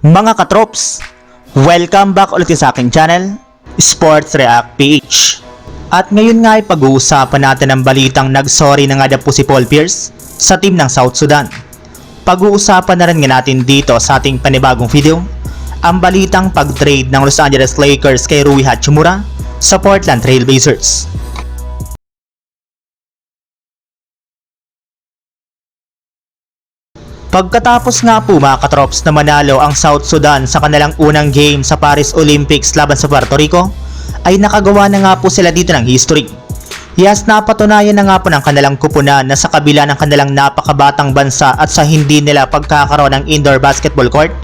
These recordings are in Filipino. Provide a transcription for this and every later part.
Mga katrops, welcome back ulit sa aking channel, Sports React PH. At ngayon nga ay pag-uusapan natin ang balitang nagsorry na nga daw po si Paul Pierce sa team ng South Sudan. Pag-uusapan na rin nga natin dito sa ating panibagong video, ang balitang pag-trade ng Los Angeles Lakers kay Rui Hachimura sa Portland Trail Pagkatapos nga po mga katrops na manalo ang South Sudan sa kanilang unang game sa Paris Olympics laban sa Puerto Rico, ay nakagawa na nga po sila dito ng history. Yes, napatunayan na nga po ng kanilang kupunan na sa kabila ng kanilang napakabatang bansa at sa hindi nila pagkakaroon ng indoor basketball court,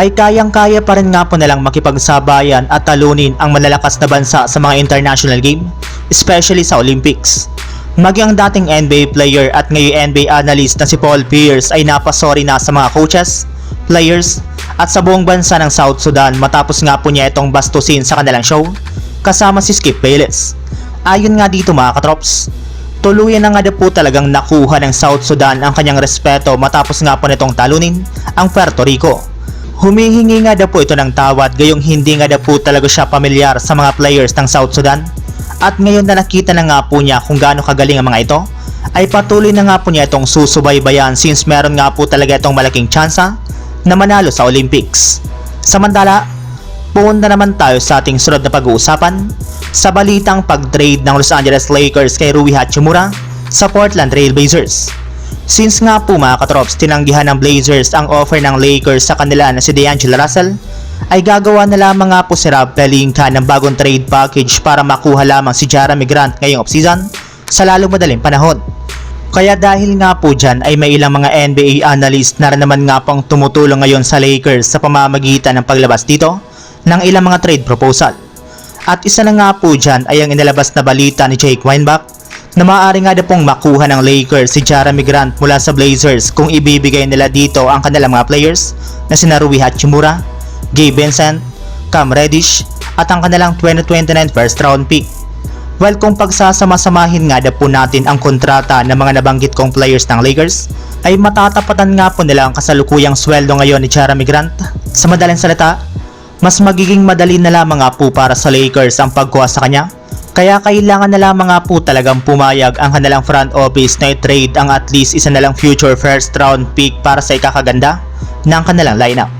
ay kayang-kaya pa rin nga po nilang makipagsabayan at talunin ang malalakas na bansa sa mga international game, especially sa Olympics. Maging ang dating NBA player at ngayon NBA analyst na si Paul Pierce ay napasori na sa mga coaches, players, at sa buong bansa ng South Sudan matapos nga po niya itong bastusin sa kanilang show kasama si Skip Bayless. Ayon nga dito mga katrops, tuluyan na nga daw po talagang nakuha ng South Sudan ang kanyang respeto matapos nga po nitong talunin ang Puerto Rico. Humihingi nga daw po ito ng tawad gayong hindi nga daw po talaga siya pamilyar sa mga players ng South Sudan at ngayon na nakita na nga po niya kung gaano kagaling ang mga ito, ay patuloy na nga po niya itong susubaybayan since meron nga po talaga itong malaking tsansa na manalo sa Olympics. Samantala, pumunta naman tayo sa ating sunod na pag-uusapan sa balitang pag-trade ng Los Angeles Lakers kay Rui Hachimura sa Portland Trail Blazers. Since nga po mga katrops, tinanggihan ng Blazers ang offer ng Lakers sa kanila na si D'Angelo Russell, ay gagawa na lamang nga po si Rob Pelinka ng bagong trade package para makuha lamang si Jeremy Grant ngayong offseason sa lalong madaling panahon. Kaya dahil nga po dyan ay may ilang mga NBA analyst na rin naman nga pong tumutulong ngayon sa Lakers sa pamamagitan ng paglabas dito ng ilang mga trade proposal. At isa na nga po dyan ay ang inilabas na balita ni Jake Weinbach na maaari nga na pong makuha ng Lakers si Jeremy Grant mula sa Blazers kung ibibigay nila dito ang kanilang mga players na sina Rui Hachimura, Gabe Vincent, Cam Reddish at ang kanilang 2029 first round pick. Well kung pagsasama-samahin nga na po natin ang kontrata ng mga nabanggit kong players ng Lakers, ay matatapatan nga po nila ang kasalukuyang sweldo ngayon ni Jeremy Grant. Sa madaling salita, mas magiging madali na lamang nga po para sa Lakers ang pagkuha sa kanya. Kaya kailangan na lamang nga po talagang pumayag ang kanilang front office na i-trade ang at least isa na lang future first round pick para sa ikakaganda ng kanilang lineup.